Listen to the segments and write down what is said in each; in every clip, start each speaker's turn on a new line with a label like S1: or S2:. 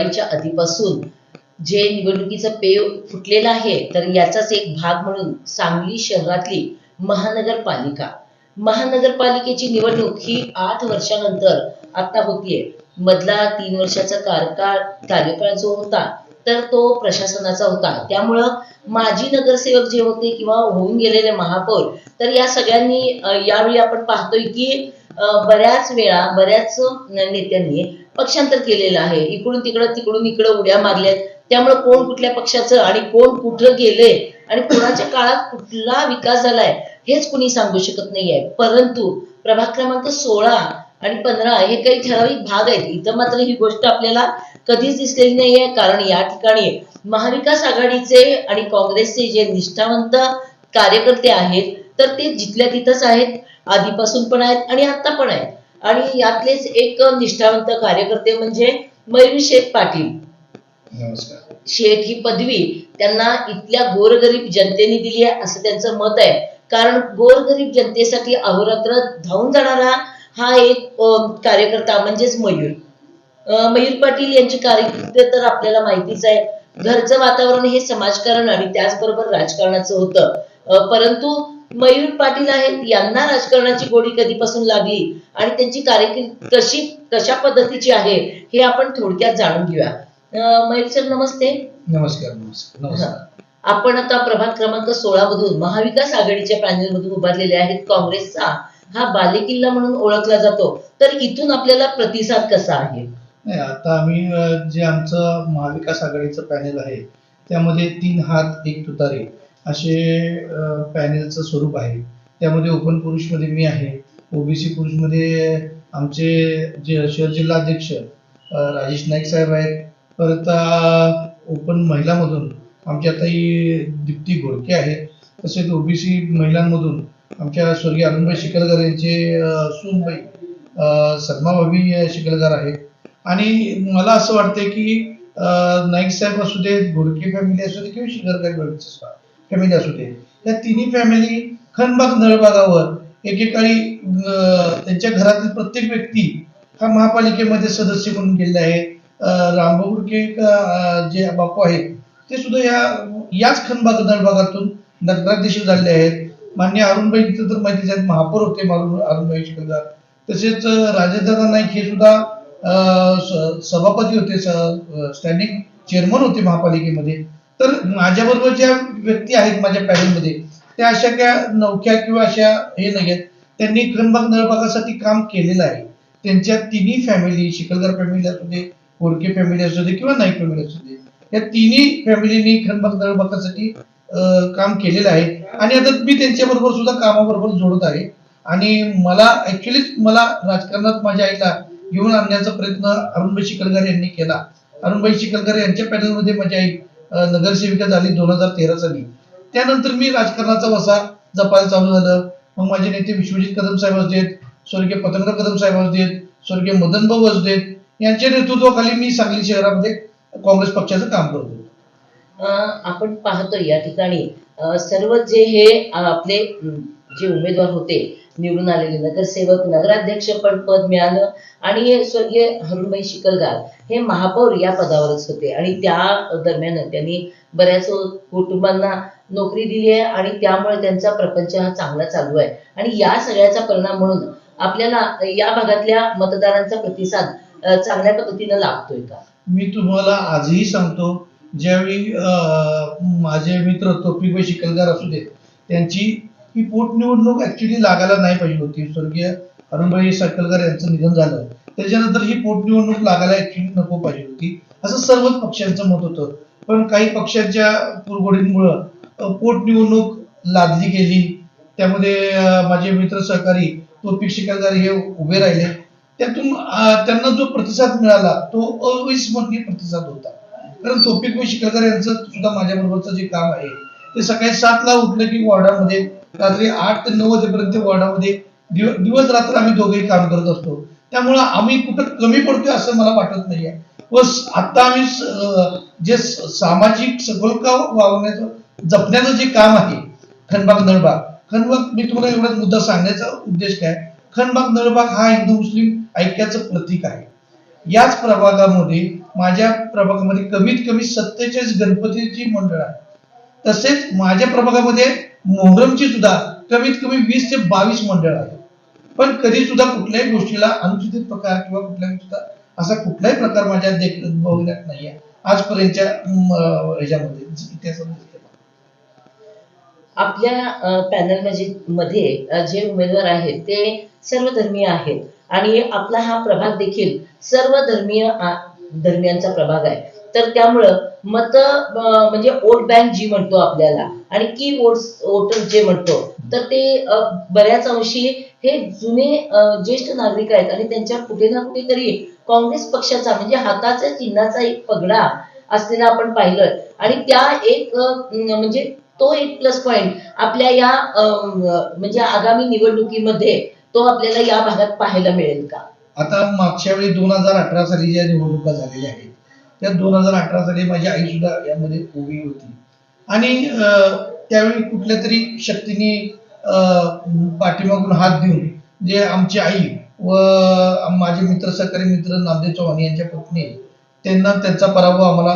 S1: दिवाळीच्या आधीपासून जे निवडणुकीचं पेव फुटलेलं आहे तर याचाच एक भाग म्हणून सांगली शहरातली महानगरपालिका. महानगरपालिकेची निवडणूक ही आठ वर्षानंतर आता होतीये. मधला तीन वर्षाचा कार्यकाळ कार्यकाळ जो होता तर तो प्रशासनाचा होता. त्यामुळं माजी नगरसेवक जे होते किंवा होऊन गेलेले महापौर तर या सगळ्यांनी यावेळी आपण पाहतोय की बऱ्याच वेळा बऱ्याच नेत्यांनी पक्षांतर केलेलं आहे. इकडून तिकडं तिकडून इकडं उड्या मारल्यात. त्यामुळे कोण कुठल्या पक्षाचं आणि कोण कुठं गेले आणि कोणाच्या काळात कुठला विकास झालाय हेच कुणी सांगू शकत नाहीये. परंतु प्रभाग क्रमांक सोळा आणि पंधरा हे काही ठराविक भाग आहेत. इथं मात्र ही गोष्ट आपल्याला कधीच दिसलेली नाहीये कारण या ठिकाणी महाविकास आघाडीचे आणि काँग्रेसचे जे निष्ठावंत कार्यकर्ते आहेत तर ते जिथल्या तिथंच आहेत. आधीपासून पण आहेत आणि आता पण आहेत. आणि यातलेच एक निष्ठावंत कार्यकर्ते म्हणजे मयुरी शेठ पाटील.
S2: नमस्कार.
S1: शेठ ही पदवी त्यांना इथल्या गोरगरीब जनतेने दिली आहे असं त्यांचं मत आहे. कारण गोरगरीब जनतेसाठी अहोरात्र धावून जाणारा हा एक कार्यकर्ता म्हणजेच मयूर. मयूर पाटील यांची कारकीर्द तर आपल्याला माहितीच आहे. घरचं वातावरण हे समाजकारण आणि त्याचबरोबर राजकारणाचं होतं. परंतु मयूर पाटील आहेत यांना राजकारणाची गोडी कधीपासून लागली आणि त्यांची कारकीर्द कशी कशा पद्धतीची आहे हे आपण थोडक्यात जाणून घेऊया. अं, मयूर सर नमस्ते.
S2: नमस्कार नमस्कार नमस्कार.
S1: आपण आता प्रभाग क्रमांक सोळा मधून महाविकास आघाडीच्या पॅनल मधून उभारलेले आहेत काँग्रेसचा. हा बालेकिल्ला म्हणून ओळखला जातो. तर इथून आपल्याला प्रतिसाद कसा आहे?
S2: नाही आता आम्ही अ, जे आमचं महाविकास आघाडीचं पॅनेल आहे त्यामध्ये तीन हात एक तुतारी. असे पॅनलचं पॅनेलचं स्वरूप आहे. त्यामध्ये ओपन पुरुषमध्ये मी आहे. ओबीसी पुरुषमध्ये आमचे जे शहर जिल्हाध्यक्ष राजेश नाईक साहेब आहेत. परत ओपन महिलामधून आमच्या ताई दीप्ती घोडके आहेत. तसेच ओबीसी महिलांमधून आमच्या स्वर्गीय अरुणभाई शिकलकर यांचे अ, सूनबाई अ, सदमाभाभी शिकलकर आहेत. आणि मला असं वाटतंय की नाईक साहेब असू दे घोडके फॅमिली असू दे किंवा शिकरकर फॅमिली असू दे. त्या तिन्ही फॅमिली खनबाग नळबागावर एकेकाळी त्यांच्या घरातील प्रत्येक व्यक्ती हा महापालिकेमध्ये सदस्य म्हणून गेलेले आहे. अ, रामभाऊ जे बापू आहेत ते सुद्धा या याच खनबाग नळबागातून नगराध्यक्ष झालेले आहेत. मान्य अरुणबाई तर माहितीच आहेत महापौर होते अरुणबाई शिकलदार तसेच अ, नाईक हे सुद्धा स- सभापती होते स्टँडिंग चेअरमन होते महापालिकेमध्ये. तर माझ्याबरोबर ज्या व्यक्ती आहेत माझ्या पॅनलमध्ये त्या अशा काय नौक्या किंवा अशा हे नाही आहेत त्यांनी क्रमबाग नळबागासाठी काम केलेलं आहे. त्यांच्या तिन्ही फॅमिली शिकलकर फॅमिली असू दे कोडके फॅमिली असू दे किंवा नाईक फॅमिली असू दे या तिन्ही फॅमिलीनी क्रमबाग नळबागासाठी काम केलेलं आहे. आणि आता मी त्यांच्याबरोबर सुद्धा कामाबरोबर जोडत आहे. आणि मला ऍक्च्युली मला राजकारणात माझ्या आईला घेऊन आणण्याचा प्रयत्न अरुणबाई शिकलकर यांनी केला. अरुणबाई शिकलकर यांच्या पॅनलमध्ये माझी आई नगरसेविका झाली दोन हजार तेरा साली. त्यानंतर मी राजकारणाचा वसा जपायला चालू झालं. मग माझे नेते विश्वजित कदम साहेब असू स्वर्गीय पतंग कदम साहेब असू स्वर्गीय मदन भाऊ असू यांच्या नेतृत्वाखाली मी सांगली शहरामध्ये काँग्रेस पक्षाचं काम करतो.
S1: अं, आपण पाहतो या ठिकाणी सर्व जे हे आपले जे उमेदवार होते निवडून आलेले नगरसेवक नगराध्यक्ष पण पद मिळालं आणि स्वर्गीय हरुणबाई शिकलगार हे महापौर या पदावरच होते. आणि त्या दरम्यान त्यांनी बऱ्याच कुटुंबांना नोकरी दिली आहे आणि त्यामुळे त्यांचा प्रपंच हा चांगला चालू आहे. आणि या सगळ्याचा परिणाम म्हणून आपल्याला या भागातल्या मतदारांचा प्रतिसाद चांगल्या पद्धतीनं लाभतोय का?
S2: मी तुम्हाला आजही सांगतो ज्यावेळी माझे मित्र तोपिकबाई शिकलगार असू देत त्यांची ही पोटनिवडणूक ऍक्च्युली लागायला नाही पाहिजे होती. स्वर्गीय अरुणभाई सकलकर यांचं निधन झालं. त्याच्यानंतर ही पोटनिवडणूक लागायला ऍक्च्युली नको पाहिजे होती. असं सर्वच पक्षांचं मत होतं. पण काही पक्षांच्या कुरघोडींमुळं पोटनिवडणूक लादली गेली. त्यामध्ये माझे मित्र सहकारी तोपिक शिकलगार हे उभे राहिले. त्यातून त्यांना जो प्रतिसाद मिळाला तो अविस्मरणीय प्रतिसाद होता. कारण तोपिक शिकलकर यांचं सुद्धा माझ्या बरोबरचं जे काम आहे ते सकाळी सातला उठलं की वॉर्डामध्ये रात्री आठ ते नऊ वाजेपर्यंत वॉर्डामध्ये दिव- दिवस रात्र आम्ही दोघेही काम करत असतो. त्यामुळं आम्ही कुठं कमी पडतोय असं मला वाटत नाहीये. व आता आम्ही जे सामाजिक सखोलका वागण्याचं जपण्याचं जे काम आहे खनबाग नळबाग खनबाग मी तुम्हाला एवढाच मुद्दा सांगण्याचा उद्देश काय? खनबाग नळबाग हा हिंदू मुस्लिम ऐक्याचं प्रतीक आहे. याच प्रभागामध्ये माझ्या प्रभागामध्ये कमीत कमी सत्तेचाळीस गणपतीची मंडळ आहे तसेच माझ्या प्रभागामध्ये मोहरमची सुद्धा कमीत कमी वीस ते बावीस मंडळ आहे पण कधी सुद्धा कुठल्याही गोष्टीला अनुचित प्रकार किंवा कुठल्याही सुद्धा असा कुठलाही प्रकार माझ्या बघण्यात नाहीये आजपर्यंतच्या ह्याच्यामध्ये इतिहासामध्ये
S1: आपल्या पॅनलमध्ये जे उमेदवार आहेत ते सर्व धर्मीय आहेत. आणि आपला हा प्रभाग देखील सर्व धर्मीय धर्मियांचा प्रभाग आहे. तर त्यामुळं मत म्हणजे वोट बँक जी म्हणतो आपल्याला आणि की वोट वोटर जे म्हणतो तर ते बऱ्याच अंशी हे जुने ज्येष्ठ नागरिक आहेत आणि त्यांच्या कुठे ना कुठेतरी काँग्रेस पक्षाचा म्हणजे हाताच्या चिन्हाचा एक पगडा असलेला आपण पाहिलं आणि त्या एक म्हणजे तो एक प्लस पॉइंट आपल्या या म्हणजे आगामी निवडणुकीमध्ये तो आपल्याला या भागात पाहायला मिळेल का?
S2: आता मागच्या वेळी दोन हजार अठरा साली ज्या निवडणुका झालेल्या आहेत त्या दोन हजार अठरा साली माझी आई सुद्धा यामध्ये उभी होती. आणि अं, त्यावेळी कुठल्या तरी शक्तीने अं, पाठीमागून हात देऊन जे आमची आई व माझे मित्र सहकारी मित्र नामदेव चव्हाण यांच्या पत्नी त्यांना त्यांचा पराभव आम्हाला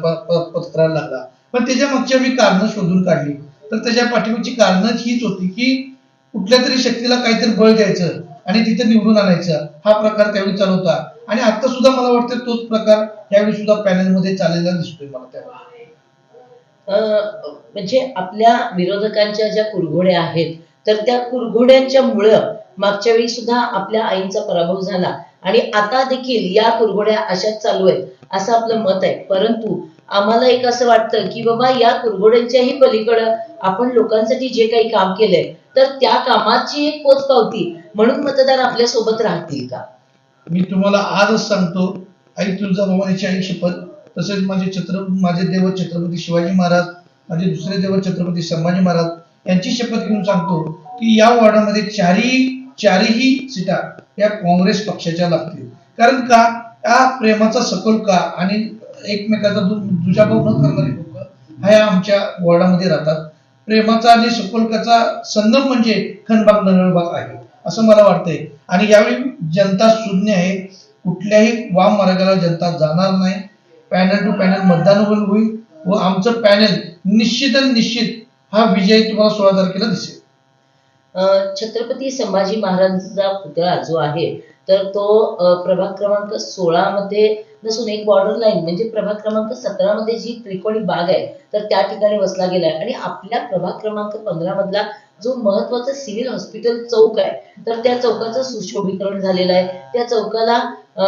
S2: प- पत्करायला लागला. पण त्याच्या मागची आम्ही कारणं शोधून काढली. तर त्याच्या पाठीमागची कारणं हीच होती की कुठल्या तरी शक्तीला काहीतरी बळ द्यायचं. आणि तिथे निवडून आणायचं. हा प्रकार त्यावेळी चालू होता. आणि आता सुद्धा मला वाटतं तोच प्रकार त्यावेळी सुद्धा पॅनलमध्ये चाललेला दिसतोय मला त्यावेळी
S1: म्हणजे आपल्या विरोधकांच्या ज्या कुरघोड्या आहेत तर त्या कुरघोड्यांच्या मुळं मागच्या वेळी सुद्धा आपल्या आईंचा पराभव झाला. आणि आता देखील या कुरघोड्या अशाच चालू आहेत असं आपलं मत आहे. परंतु आम्हाला एक असं वाटतं की बाबा या कुरघोड्यांच्याही पलीकडं आपण लोकांसाठी जे काही काम केलंय तर त्या कामाची एक पोचपावती. म्हणून मतदार आपल्यासोबत राहतील का?
S2: मी तुम्हाला आजच सांगतो आई तुळजाभवानीची आई शपथ तसेच माझे छत्र माझे देव छत्रपती शिवाजी महाराज माझे दुसरे देव छत्रपती संभाजी महाराज यांची शपथ घेऊन सांगतो की या वॉर्डामध्ये चारही चारही सीटा या काँग्रेस पक्षाच्या लागतील. कारण का? या प्रेमाचा सकोलका आणि एकमेकाचा दुजाभाव न करणारे लोक हा आमच्या वॉर्डामध्ये राहतात. प्रेमाचा आणि सकोलकाचा संगम म्हणजे खनबाग नळबाग आहे असं मला वाटतंय. आणि यावेळी जनता शून्य आहे. कुठल्याही वाम मार्गाला जनता जाणार नाही. पॅनल टू पॅनल मतदान होईल होईल व आमचं पॅनल निश्चित आणि निश्चित हा विजय तुम्हाला सोळा तारखेला दिसेल.
S1: छत्रपती संभाजी महाराजांचा पुतळा जो आहे तर तो प्रभाग क्रमांक सोळा मध्ये नसून एक बॉर्डर लाईन म्हणजे प्रभाग क्रमांक सतरा मध्ये जी त्रिकोणी बाग आहे तर त्या ठिकाणी वसला गेलाय. आणि आपल्या प्रभाग क्रमांक पंधरा मधला जो महत्त्वाचा सिव्हिल हॉस्पिटल चौक आहे तर त्या चौकाचं सुशोभीकरण झालेलं आहे. त्या चौकाला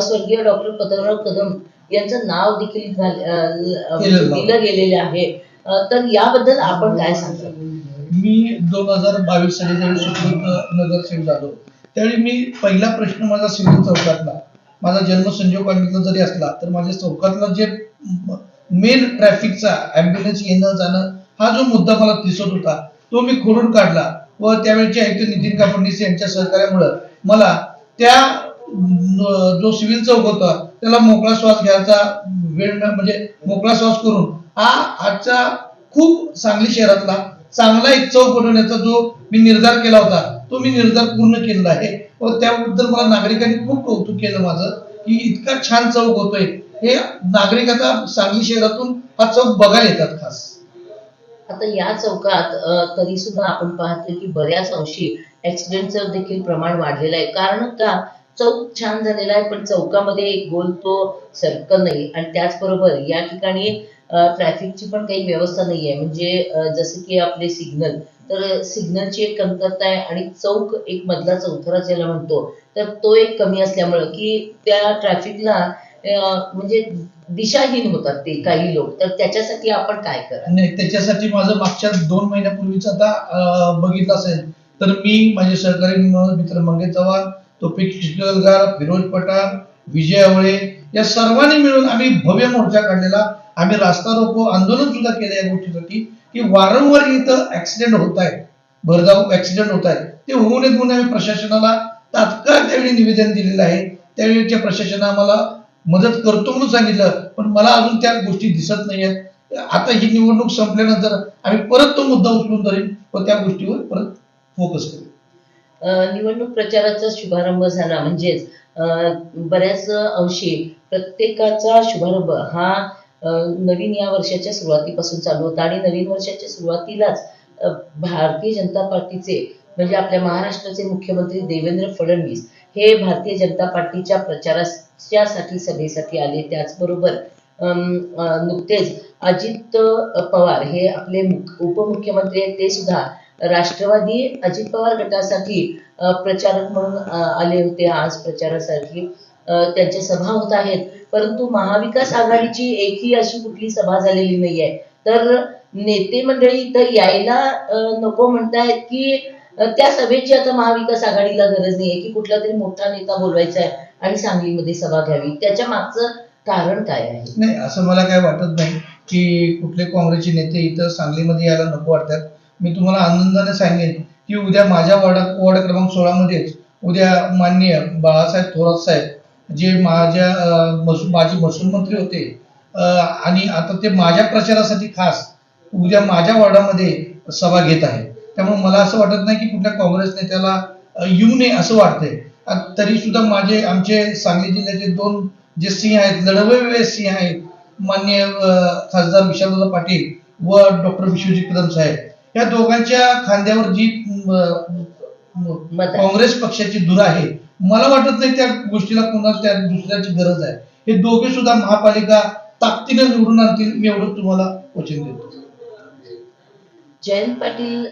S1: स्वर्गीय डॉक्टर पतंगराव कदम यांचं नाव देखील
S2: आहे.
S1: दिलं गेलेलं आहे. तर याबद्दल आपण काय सांगता?
S2: मी दोन हजार बावीस साली ज्यावेळी सुकृत नगरसेवक झालो त्यावेळी मी पहिला प्रश्न माझा सिव्हिल चौकातला माझा जन्म संजीव कॉलनीतला जरी असला तर माझ्या चौकातला जे मेन ट्रॅफिकचा ऍम्ब्युलन्स येणं जाणं हा जो मुद्दा मला दिसत होता तो मी खोडून काढला व त्यावेळेचे आयुक्त नितीन फडणवीस यांच्या सहकार्यामुळं मला त्या जो सिव्हिल चौक होता त्याला मोकळा श्वास घ्यायचा वेळ म्हणजे मोकळा श्वास करून हा आजचा खूप सांगली शहरातला चांगला एक चौक बनवण्याचा जो मी निर्धार केला होता तो मी निर्धार पूर्ण केलेला आहे. व त्याबद्दल मला नागरिकांनी खूप कौतुक केलं माझं की इतका छान चौक होतोय. हे नागरिक आता सांगली शहरातून हा चौक बघायला येतात खास.
S1: आता या चौकात तरी सुद्धा आपण पाहतोय की बऱ्याच अंशी ऍक्सिडेंटचं देखील प्रमाण वाढलेलं आहे. कारण का? चौक छान झालेला आहे पण चौकामध्ये एक गोल तो सर्कल नाही. आणि त्याचबरोबर या ठिकाणी ट्रॅफिकची पण काही व्यवस्था नाही आहे म्हणजे जसं की आपले सिग्नल तर सिग्नलची एक कमतरता आहे आणि चौक एक मधला चौथरा ज्याला म्हणतो तर तो एक कमी असल्यामुळं की त्या ट्रॅफिकला म्हणजे दिशाहीन होतात ते काही लोक. तर त्याच्यासाठी आपण काय करा
S2: नाही त्याच्यासाठी माझं मागच्या दोन महिन्यापूर्वीच आता बघितलं असेल तर मी माझे सहकारी मित्र मंगेश चव्हाण तोपिक चिखलगार फिरोज पठाण विजय आवळे या सर्वांनी मिळून आम्ही भव्य मोर्चा काढलेला. आम्ही रास्ता रोको आंदोलन सुद्धा केलं या गोष्टीसाठी की वारंवार इथं ऍक्सिडेंट होत आहेत भरधाव ऍक्सिडेंट होत आहेत ते होऊ नये म्हणून आम्ही प्रशासनाला तात्काळ त्यावेळी निवेदन दिलेलं आहे. त्यावेळीच्या प्रशासन आम्हाला मदत करतो म्हणून सांगितलं पण मला अजून त्या गोष्टी दिसत नाहीयेत. आता ही निवडणूक संपल्यानंतर आम्ही परत तो मुद्दा उचलून धरेन व त्या गोष्टीवर परत फोकस करू.
S1: निवडणूक प्रचाराचा शुभारंभ झाला. म्हणजेच बऱ्याच अंशी प्रत्येकाचा शुभारंभ हा नवीन या वर्षाच्या सुरुवातीपासून चालू होता आणि नवीन वर्षाच्या सुरुवातीलाच भारतीय जनता पार्टीचे म्हणजे आपल्या महाराष्ट्राचे मुख्यमंत्री देवेंद्र फडणवीस हे भारतीय जनता पार्टीच्या प्रचारासाठी सभेसाठी आले. त्याचबरोबर नुकतेच अजित पवार हे आपले मुख- उपमुख्यमंत्री आहेत ते सुद्धा राष्ट्रवादी अजित पवार गटासाठी प्रचारक म्हणून आले होते आज प्रचारासाठी. त्यांच्या सभा होत आहेत. परंतु महाविकास आघाडीची एकही अशी कुठली सभा झालेली नाहीये. तर नेते मंडळी इथं यायला नको म्हणतायत की त्या सभेची आता महाविकास आघाडीला गरज नाहीये की कुठला तरी मोठा नेता बोलवायचा आहे आणि सांगलीमध्ये सभा घ्यावी. त्याच्या मागचं कारण काय आहे?
S2: नाही असं मला काय वाटत नाही की कुठले काँग्रेसचे नेते इथं सांगलीमध्ये यायला नको वाटतात. मी तुम्हाला आनंदाने सांगेन की उद्या माझ्या वॉर्ड वॉर्ड क्रमांक सोळा मध्येच उद्या माननीय बाळासाहेब थोरात साहेब जे माझ्या अं, महसूल मंत्री होते आणि आता ते माझ्या प्रचारासाठी खास उद्या माझ्या वॉर्डामध्ये सभा घेत आहे त्यामुळे मला असं वाटत नाही की कुठल्या काँग्रेस नेत्याला येऊ नये असं वाटतंय तरी सुद्धा माझे आमचे सांगली जिल्ह्याचे दोन जे सिंह आहेत लढवलेले सिंह आहेत मान्य खासदार विशालदादा पाटील व डॉक्टर विश्वजित कदम साहेब या दोघांच्या खांद्यावर जी. काँग्रेस पक्षाची धुरा आहे मला वाटत नाही त्या गोष्टीला कोणाला त्या दुसऱ्याची गरज आहे. हे दोघे सुद्धा महापालिका ताकदीने निवडून आणतील मी एवढं तुम्हाला वचन देतो.
S1: जयंत पाटील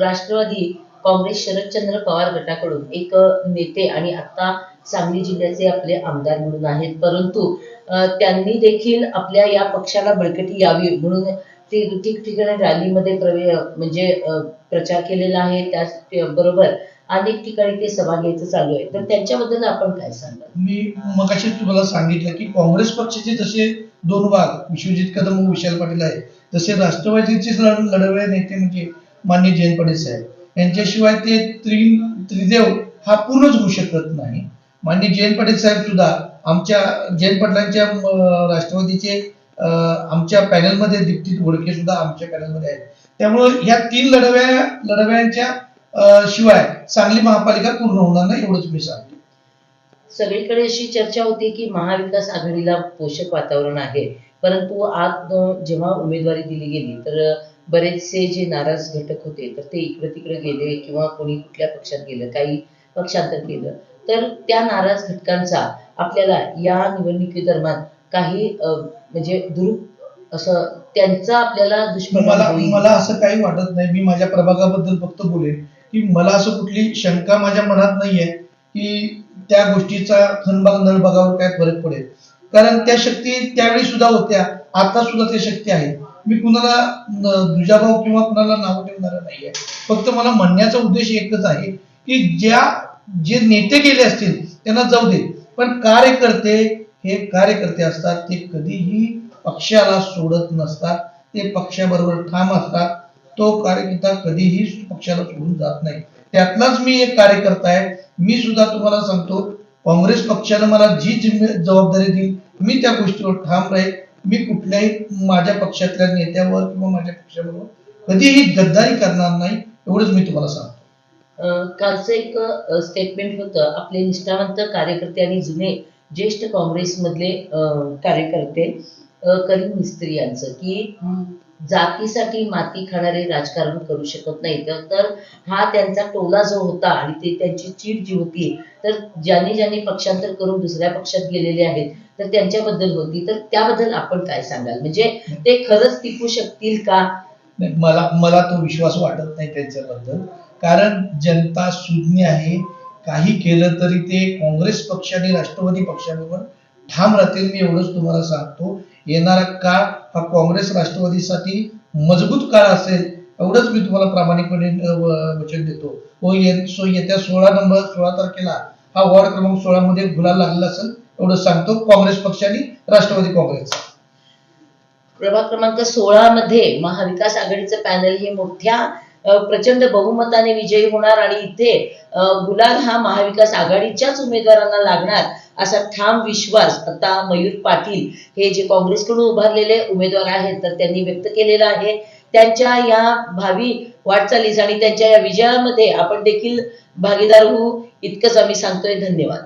S1: राष्ट्रवादी काँग्रेस शरदचंद्र पवार गटाकडून एक नेते आणि आता सांगली जिल्ह्याचे आपले आमदार म्हणून आहेत. परंतु त्यांनी देखील आपल्या या पक्षाला बळकटी यावी म्हणून ते ठिकठिकाणी रॅलीमध्ये प्रवे म्हणजे प्रचार केलेला आहे. त्याच बरोबर अनेक ठिकाणी ते सभा घ्यायचं चालू आहे. तर त्यांच्याबद्दल आपण काय सांगाल
S2: मी मगाशी तुम्हाला सांगितलं की काँग्रेस पक्षाचे जसे दोन भाग विश्वजित कदम व विशाल पाटील आहे तसे राष्ट्रवादीचे लढ नेते म्हणजे मान्य जयंत पाटील साहेब. यांच्याशिवाय ते त्रि त्रिदेव हा पूर्णच होऊ शकत नाही. मान्य जयंत पाटील साहेब सुद्धा आमच्या जयंत पाटलांच्या राष्ट्रवादीचे आमच्या पॅनलमध्ये दीप्ती घोडके सुद्धा आमच्या पॅनलमध्ये आहेत. त्यामुळं ह्या तीन लढव्या लढव्यांच्या शिवाय सांगली महापालिका पूर्ण होणार नाही एवढंच मी सांगतो.
S1: सगळीकडे अशी चर्चा होती की महाविकास आघाडीला पोषक वातावरण आहे. परंतु आज जेव्हा उमेदवारी दिली गेली तर बरेचसे जे नाराज घटक होते तर ते इकडे तिकडे गेले किंवा कोणी कुठल्या पक्षात गेलं काही पक्षांतर केलं तर त्या नाराज घटकांचा आपल्याला या निवडणुकीदरम्यान काही म्हणजे दुरु असं त्यांचा आपल्याला
S2: मला
S1: दुष्परिणाम होईल.
S2: मला असं काही वाटत नाही. मी माझ्या प्रभागाबद्दल फक्त बोलेन. की मला असं कुठली शंका माझ्या मनात नाहीये की त्या गोष्टीचा खनबाग नळबागावर काय फरक पडेल. कारण त्या शक्ती त्यावेळी सुद्धा होत्या आता सुद्धा त्या शक्ती आहेत मी कुणाला दुजाभाऊ दुजाभाव किंवा कुणाला नाव ठेवणार नाहीये. फक्त मला म्हणण्याचा उद्देश एकच आहे की ज्या जे नेते गेले असतील त्यांना जाऊ दे. पण कार्यकर्ते हे कार्यकर्ते असतात ते कधीही पक्षाला सोडत नसतात. ते पक्षाबरोबर ठाम असतात. तो कार्यकर्ता कधीही पक्षाला सोडून जात नाही. त्यातलाच मी एक कार्यकर्ता आहे. मी सुद्धा तुम्हाला सांगतो काँग्रेस पक्षानं मला जी जिम्मे जबाबदारी दिली मी त्या गोष्टीवर ठाम राहील. मी कुठल्याही माझ्या पक्षातल्या नेत्यावर किंवा माझ्या पक्षाबरोबर कधीही गद्दारी करणार नाही एवढंच मी तुम्हाला सांगतो.
S1: कालचं एक स्टेटमेंट होतं आपले निष्ठावंत कार्यकर्ते आणि जुने ज्येष्ठ काँग्रेसमधले कार्यकर्ते अं, करीम मिस्त्री यांचं की जातीसाठी माती खाणारे राजकारण करू शकत नाही. तर हा त्यांचा टोला जो होता आणि ते त्यांची चीड जी होती तर ज्यांनी ज्यांनी पक्षांतर करून दुसऱ्या पक्षात गेलेले आहेत तर त्यांच्याबद्दल होती. तर त्याबद्दल आपण काय सांगाल? म्हणजे ते खरंच टिकू शकतील का?
S2: मला मला तो विश्वास वाटत नाही त्यांच्याबद्दल. कारण जनता सुज्ञ आहे. काही केलं तरी ते काँग्रेस पक्ष आणि राष्ट्रवादी पक्षाबरोबर ठाम राहतील मी एवढंच तुम्हाला सांगतो. येणारा काळ हा काँग्रेस राष्ट्रवादीसाठी मजबूत काळ असेल एवढंच मी तुम्हाला प्रामाणिकपणे वचन देतो. हो सो येत्या सोळा नंबर सोळा तारखेला हा वॉर्ड क्रमांक सोळा मध्ये गुलाल लागला असेल एवढं सांगतो काँग्रेस पक्षाने राष्ट्रवादी काँग्रेस
S1: प्रभाग क्रमांक सोळा मध्ये महाविकास आघाडीचं पॅनल हे मोठ्या प्रचंड बहुमताने विजयी होणार आणि इथे गुलाल हा महाविकास आघाडीच्याच उमेदवारांना लागणार असा ठाम विश्वास आता मयूर पाटील हे जे काँग्रेसकडून उभारलेले उमेदवार आहेत तर त्यांनी व्यक्त केलेला आहे. त्यांच्या या भावी वाटचालीस आणि त्यांच्या या विजयामध्ये आपण देखील भागीदार होऊ इतकंच आम्ही सांगतोय. धन्यवाद.